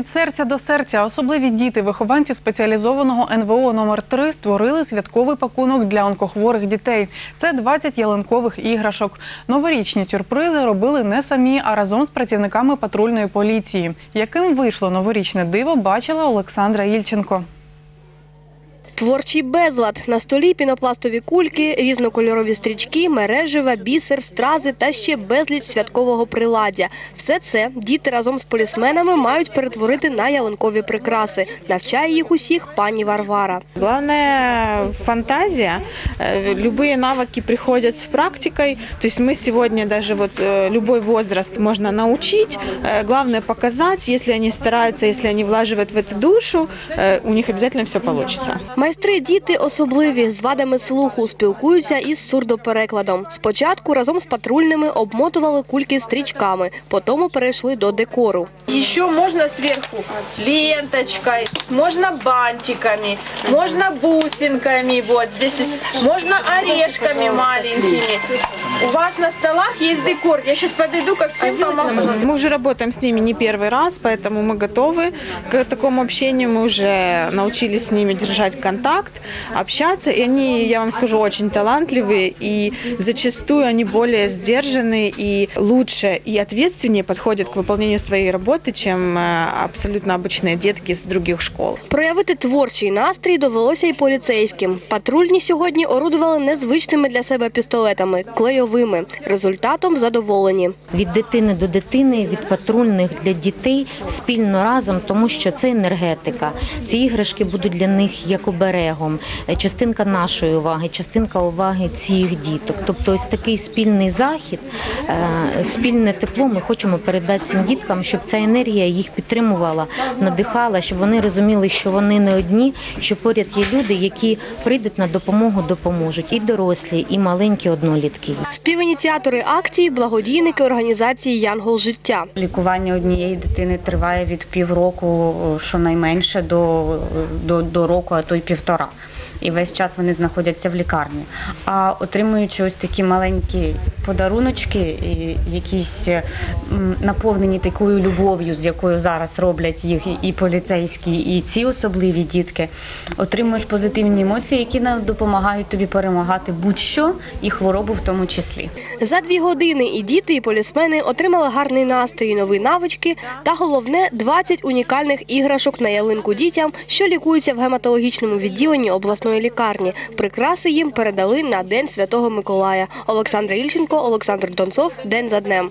Від серця до серця особливі діти, вихованці спеціалізованого НВО номер 3 створили святковий пакунок для онкохворих дітей. Це 20 ялинкових іграшок. Новорічні сюрпризи робили не самі, а разом з працівниками патрульної поліції. Яким вийшло новорічне диво, бачила Олександра Ільченко. Творчий безлад. На столі пінопластові кульки, різнокольорові стрічки, мережева, бісер, стрази та ще безліч святкового приладдя. Все це діти разом з полісменами мають перетворити на ялинкові прикраси. Навчає їх усіх пані Варвара. Главное фантазия. Э, Любые навыки приходят с практикой. То есть мы сегодня даже вот э, любой возраст можно научить. Э, Главное показать, если они стараются, если они влаживают в эту душу, э, у них обязательно все получится. Майстри діти особливі з вадами слуху спілкуються із сурдоперекладом. Спочатку разом з патрульними обмотували кульки стрічками, потім перейшли до декору. Еще можно сверху ленточкой, можно бантиками, можно бусинками, вот здесь, можно орешками маленькими. У вас на столах есть декор. Я сейчас подойду ко всем помогу. Мы уже работаем с ними не первый раз, поэтому мы готовы к такому общению. Мы уже научились с ними держать контакт, общаться. И они, я вам скажу, очень талантливые. И зачастую они более сдержанные и лучше и ответственнее подходят к выполнению своей работы, чем э, абсолютно обычные детки с других школ. Проявити творчий настрій довелося й поліцейським. Патрульні сьогодні орудували незвичними для себе пістолетами клейовими. Результатом задоволені. від дитини до дитини, від патрульних для дітей спільно разом, тому що це енергетика. Ці іграшки будуть для них як оберегом, е, частинка нашої уваги, частинка уваги цих діток. Тобто, ось такий спільний захід, е, спільне тепло ми хочемо передати цим діткам, щоб ця енергія їх підтримувала, надихала, щоб вони розуміли, що вони не одні, що поряд є люди, які прийдуть на допомогу, допоможуть і дорослі, і маленькі однолітки. Співініціатори акції благодійники організації Янгол життя. Лікування однієї дитини триває від півроку, щонайменше до, до, до року, а то й півтора. І весь час вони знаходяться в лікарні. А отримуючи ось такі маленькі подаруночки, і якісь наповнені такою любов'ю, з якою зараз роблять їх і- поліцейські, і ці особливі дітки, отримуєш позитивні емоції, які допомагають тобі перемагати будь-що і хворобу в тому числі. За дві години і діти, і полісмени отримали гарний настрій, нові навички та головне 20 унікальних іграшок на ялинку дітям, що лікуються в гематологічному відділенні обласної лікарні. Прикраси їм передали на День Святого Миколая. Олександр Ільченко, Олександр Донцов. День за днем.